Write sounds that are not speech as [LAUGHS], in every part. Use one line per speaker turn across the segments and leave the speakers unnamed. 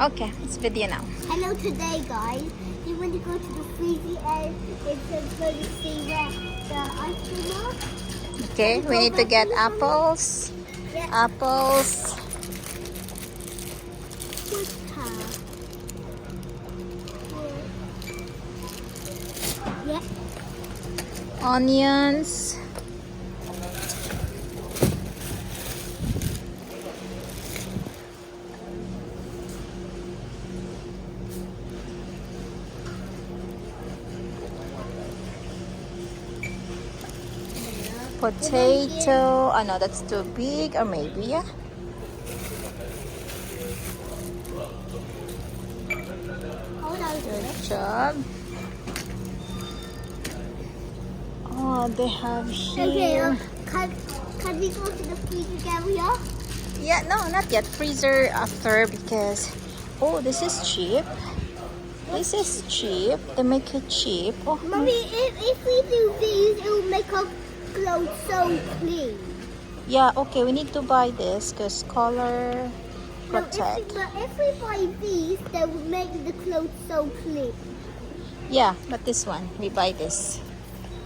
Okay, it's video now.
Hello today guys. You want to go to the freezy area it's going to see where the ice cream are?
Okay, we need to get apples.
Yeah.
Apples.
Yeah.
onions. Potato. Oh no, that's too big. Or maybe, yeah. Good job. Oh, they have
Okay,
here.
uh, can, can we go to the freezer area?
Yeah, no, not yet. Freezer after because oh, this is cheap. This is cheap. They make it cheap. Oh,
Mommy, if, if we do these, it will make our clothes so clean.
yeah. Okay, we need to buy this because color
No, if,
protect.
but if we buy these, they will make the clothes so clean.
Yeah, but this one we buy this.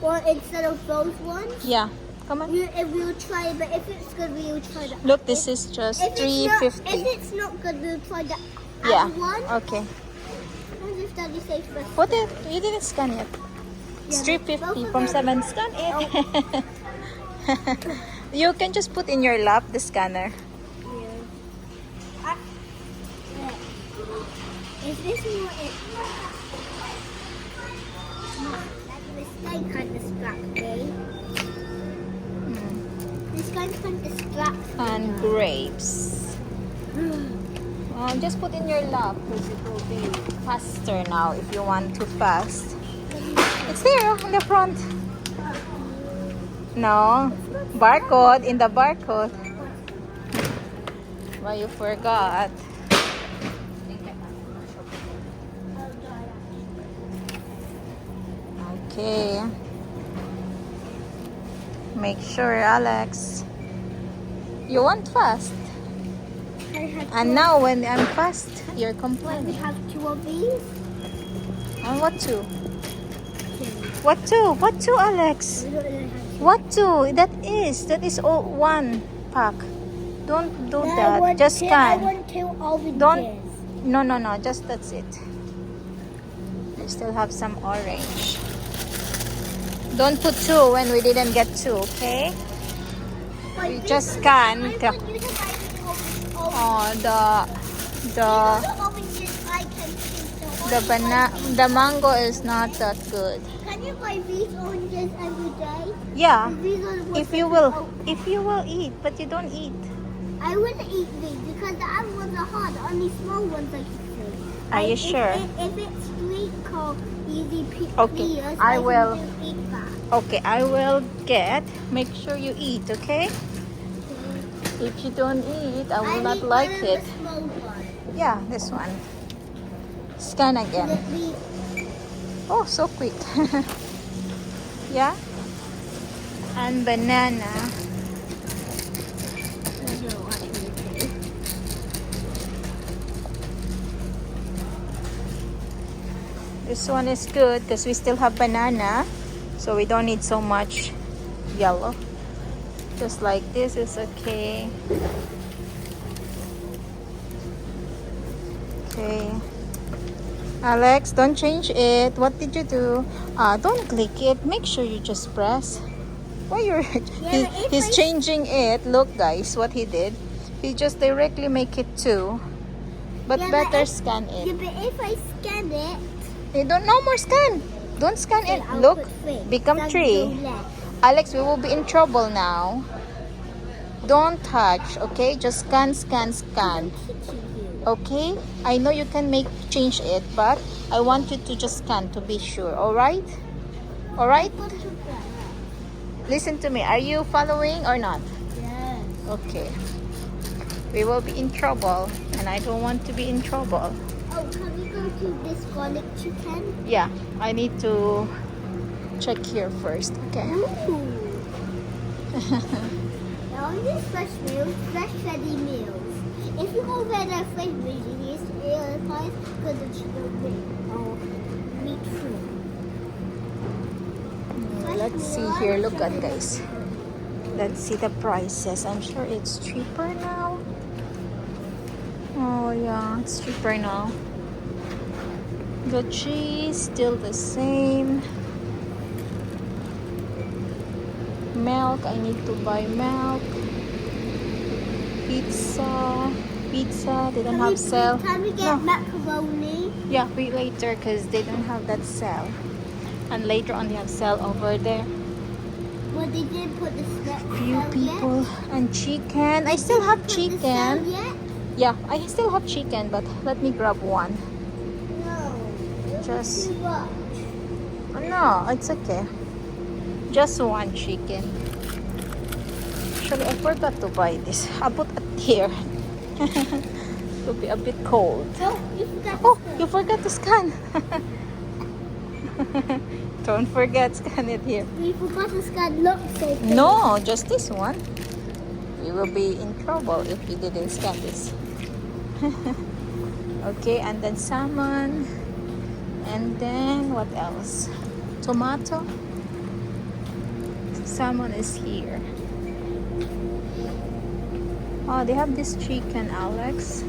Or instead of those ones,
Yeah, come on.
we, if we'll try but if it's good, we'll try that.
Look, this is just
If
three
it's, not, if it's not good, we'll try the
Yeah.
one.
Okay.
What if Daddy says first.
Put it. You didn't scan it. It's
Yeah,
three
both
fifty from seven. Scan it. [LAUGHS] you can just put in your lap the scanner.
Yeah. I. Is this more it? This guy can't distract me. This guy can't distract me.
And grapes. [GASPS] Um, just put in your lap because it will be faster now if you want to fast. It's there on the front. No, barcode in the barcode. Well, you forgot. Okay. Make sure, Alex. You want fast. And now when I'm fast, you're complaining.
we have two of these.
And what two? What two? What two, Alex?
We don't really have two.
What two? That is. That is all one pack. Don't do that. Just
two, I
scan.
want two oranges.
Don't- No, no, no. Just that's it. I still have some orange. Don't put two when we didn't get two, okay?
But
You just scan the-
want you to buy the oh, orange- orange.
Oh, the the
The oranges I can choose the
the
orange
bana
ones.
the mango is not that good.
Can you buy these oranges every day?
Yeah,
These are the
if you will,
oh,
if you will eat, but you don't eat.
I will eat these because the other ones are hard. Only small ones I can see.
Are you
if,
sure?
If, if it's sweet called easy pe-
Okay,
pears,
I will-
eat that.
Okay, I will get. Make sure you eat, okay? If you don't eat, I will not like it.
The small one.
Yeah, this one. Scan again. Oh, so quick. [LAUGHS] yeah? And banana. This one is good because we still have banana. So we don't need so much yellow. Just like this is okay. Okay. Alex, don't change it. What did you do? Uh, don't click it. Make sure you just press. Why you're [LAUGHS] he, he's
I-
changing it. Look guys, what he did. He just directly make it two. But
Yeah, but
better
if-
scan it.
Yeah, but if I scan it,
You don't no more scan. Don't scan it.
I'll
Look, become three. Alex, we will be in trouble now. Don't touch, okay? Just scan, scan, scan.
I'm teaching you.
Okay? I know you can make change it, but I want you to just scan to be sure. All right? All right?
Go to that.
Listen to me. Are you following or not?
Yes.
Okay. We will be in trouble, and I don't want to be in trouble.
Oh, can we go to this garlic chicken?
Yeah, I need to check here first. Okay.
Ooh. [LAUGHS] now fresh meals, fresh ready meals. If you go where the friend usually is, they'll find good that you don't meat food.
Let's see here. Look at guys. Let's see the prices. I'm sure it's cheaper now. Oh yeah, it's cheaper now. The cheese still the same. Milk. I need to buy milk. Pizza, pizza. They don't
Can
have
we-
sale.
Can we get
No.
macaroni?
Yeah, wait later because they don't have that sale. And later on they have sale over there.
Well, they didn't put the
Few people
yet.
and chicken. I still have
Put the sale
chicken.
yet?
Yeah, I still have chicken, but let me grab one.
No.
Just-. Oh, no, it's okay. Just one chicken. Actually, I forgot to buy this. I put it here. [LAUGHS] it will be a bit cold.
Oh, you forgot.
Oh, you forgot to scan. [LAUGHS] Don't forget, scan it here.
We forgot to scan look so
No, just this one. We will be in trouble if we didn't scan this. [LAUGHS] okay, and then salmon. And then what else? Tomato. Salmon is here. Oh, they have this chicken, Alex.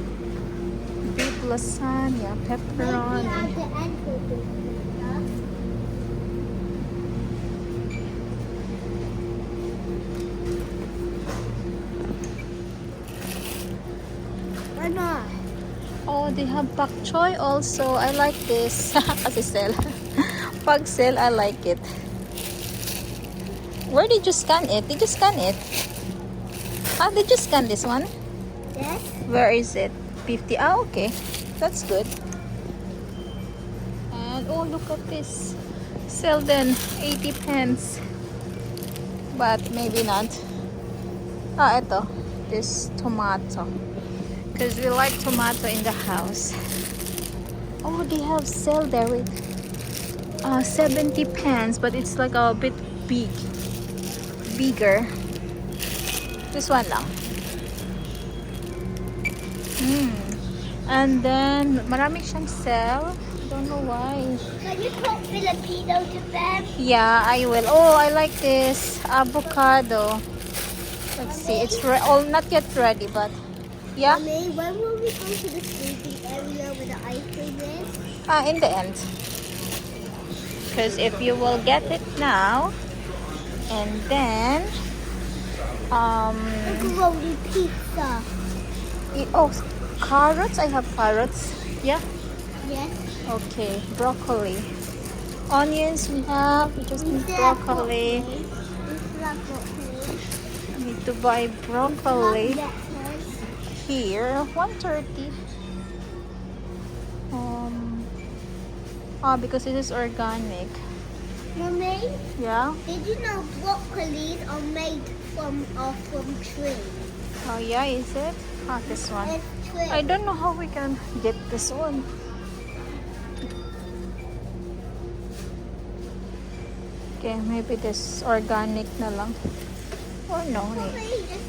Beef lasagna, pepperoni.
Why not?
Oh, they have pak choy also. I like this. Kasi sell. Pag sell, I like it. Where did you scan it? Did you scan it? Ah, did you scan this one?
Yes.
Where is it? 50. Ah, okay. That's good. And oh, look at this. Selden, 80 pence. But maybe not. Ah, ito. This tomato. Because we like tomato in the house. Oh, they have sale there with uh, 70 pence, but it's like a bit big. Bigger. This one lang. Hmm. And then, marami siyang sale. Don't know why.
Can you put Filipino to them?
Yeah, I will. Oh, I like this avocado. Let's see. It's re- all not yet ready, but yeah.
Mommy, when will we go to the sleeping area where the ice cream is?
Ah, in the end. Because if you will get it now, and then, um,
Macaroni pizza.
oh, carrots. I have carrots. Yeah.
Yes.
Okay. Broccoli. Onions we have. We just need broccoli.
Broccoli.
Need to buy broccoli.
Instead of lettuce.
here 130 um ah because it is organic
Mommy,
yeah
did you know broccolis are made from are from trees?
oh yeah is it? Ah this one.
tree.
i don't know how we can get this one. Okay maybe this organic na lang. Or no
Mommy, this